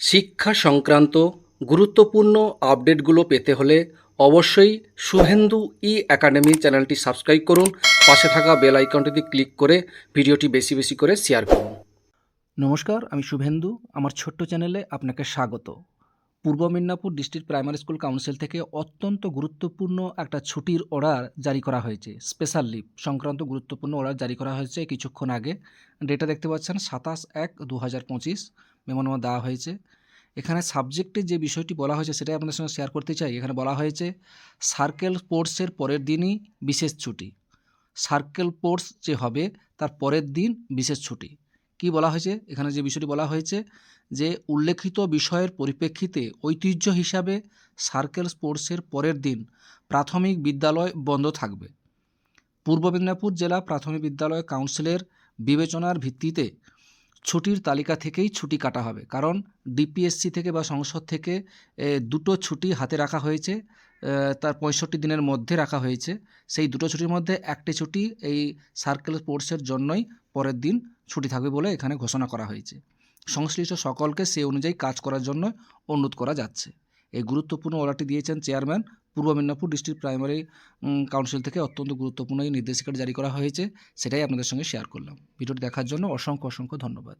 শিক্ষা সংক্রান্ত গুরুত্বপূর্ণ আপডেটগুলো পেতে হলে অবশ্যই শুভেন্দু ই একাডেমি চ্যানেলটি সাবস্ক্রাইব করুন। পাশে থাকা বেল আইকনটিতে ক্লিক করে ভিডিওটি বেশি বেশি করে শেয়ার করুন। নমস্কার, আমি শুভেন্দু। আমার ছোট্ট চ্যানেলে আপনাকে স্বাগত। Purba Medinipur district primary school council থেকে অত্যন্ত গুরুত্বপূর্ণ একটা ছুটির অর্ডার জারি করা হয়েছে, স্পেশাল লিভ। সংক্রান্ত গুরুত্বপূর্ণ অর্ডার জারি করা হয়েছে কিছুক্ষণ আগে। ডেটা দেখতে পাচ্ছেন সাতাশ এক দু হাজার পঁচিশ। মেমোনামা দেওয়া হয়েছে। এখানে সাবজেক্টে যে বিষয়টি বলা হয়েছে সেটাই আপনাদের সঙ্গে শেয়ার করতে চাই। এখানে বলা হয়েছে সার্কেল স্পোর্টসের পরের দিনই বিশেষ ছুটি। সার্কেল স্পোর্টস যে হবে, তার পরের দিন বিশেষ ছুটি। কি বলা হয়েছে? এখানে যে বিষয়টি বলা হয়েছে যে, উল্লেখিত বিষয়ের পরিপ্রেক্ষিতে ঐতিহ্য হিসাবে সার্কেল স্পোর্টসের পরের দিন প্রাথমিক বিদ্যালয় বন্ধ থাকবে। পূর্ব মেদিনীপুর জেলা প্রাথমিক বিদ্যালয় কাউন্সিলের বিবেচনার ভিত্তিতে ছুটির তালিকা থেকেই ছুটি কাটা হবে। কারণ ডিপিএসসি থেকে বা সংসদ থেকে দুটো ছুটি হাতে রাখা হয়েছে তার পঁয়ষট্টি দিনের মধ্যে রাখা হয়েছে। সেই দুটো ছুটির মধ্যে একটি ছুটি এই সার্কেল স্পোর্টসের জন্যই পরের দিন ছুটি থাকবে বলে এখানে ঘোষণা করা হয়েছে। সংশ্লিষ্ট সকলকে সে অনুযায়ী কাজ করার জন্য অনুরোধ করা যাচ্ছে। এই গুরুত্বপূর্ণ অর্ডারটি দিয়েছেন চেয়ারম্যান, পূর্ব মেদিনীপুর ডিস্ট্রিক্ট প্রাইমারি কাউন্সিল থেকে অত্যন্ত গুরুত্বপূর্ণ এই নির্দেশিকাটি জারি করা হয়েছে, সেটাই আপনাদের সঙ্গে শেয়ার করলাম। ভিডিওটি দেখার জন্য অসংখ্য অসংখ্য ধন্যবাদ।